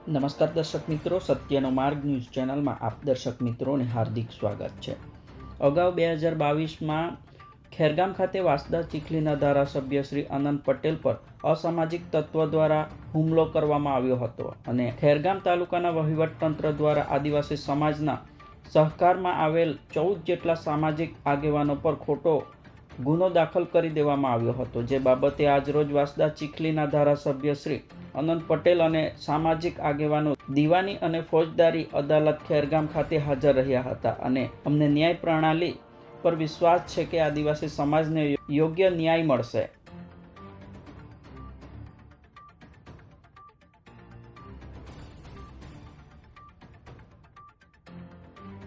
નમસ્કાર દર્શક મિત્રો, સત્યનો માર્ગ ન્યૂઝ ચેનલમાં આપ દર્શક મિત્રોને હાર્દિક સ્વાગત છે. અગાઉ બે હજાર બાવીસમાં ખેરગામ ખાતે વાસદા ચીખલીના ધારાસભ્ય શ્રી અનંત પટેલ પર અસામાજિક તત્વ દ્વારા હુમલો કરવામાં આવ્યો હતો અને ખેરગામ તાલુકાના વહીવટતંત્ર દ્વારા આદિવાસી સમાજના સહકારમાં આવેલ ચૌદ જેટલા સામાજિક આગેવાનો પર ખોટો ગુનો દાખલ કરી દેવામાં આવ્યો હતો. જે બાબતે આજરોજ વાસદા ચીખલીના ધારાસભ્ય શ્રી અનંત પટેલ અને સામાજિક આગેવાનો દીવાની અને ફોજદારી અદાલત ખેરગામ ખાતે હાજર રહ્યા હતા અને અમને ન્યાય પ્રણાલી પર વિશ્વાસ છે કે આદિવાસી સમાજને યોગ્ય ન્યાય મળશે.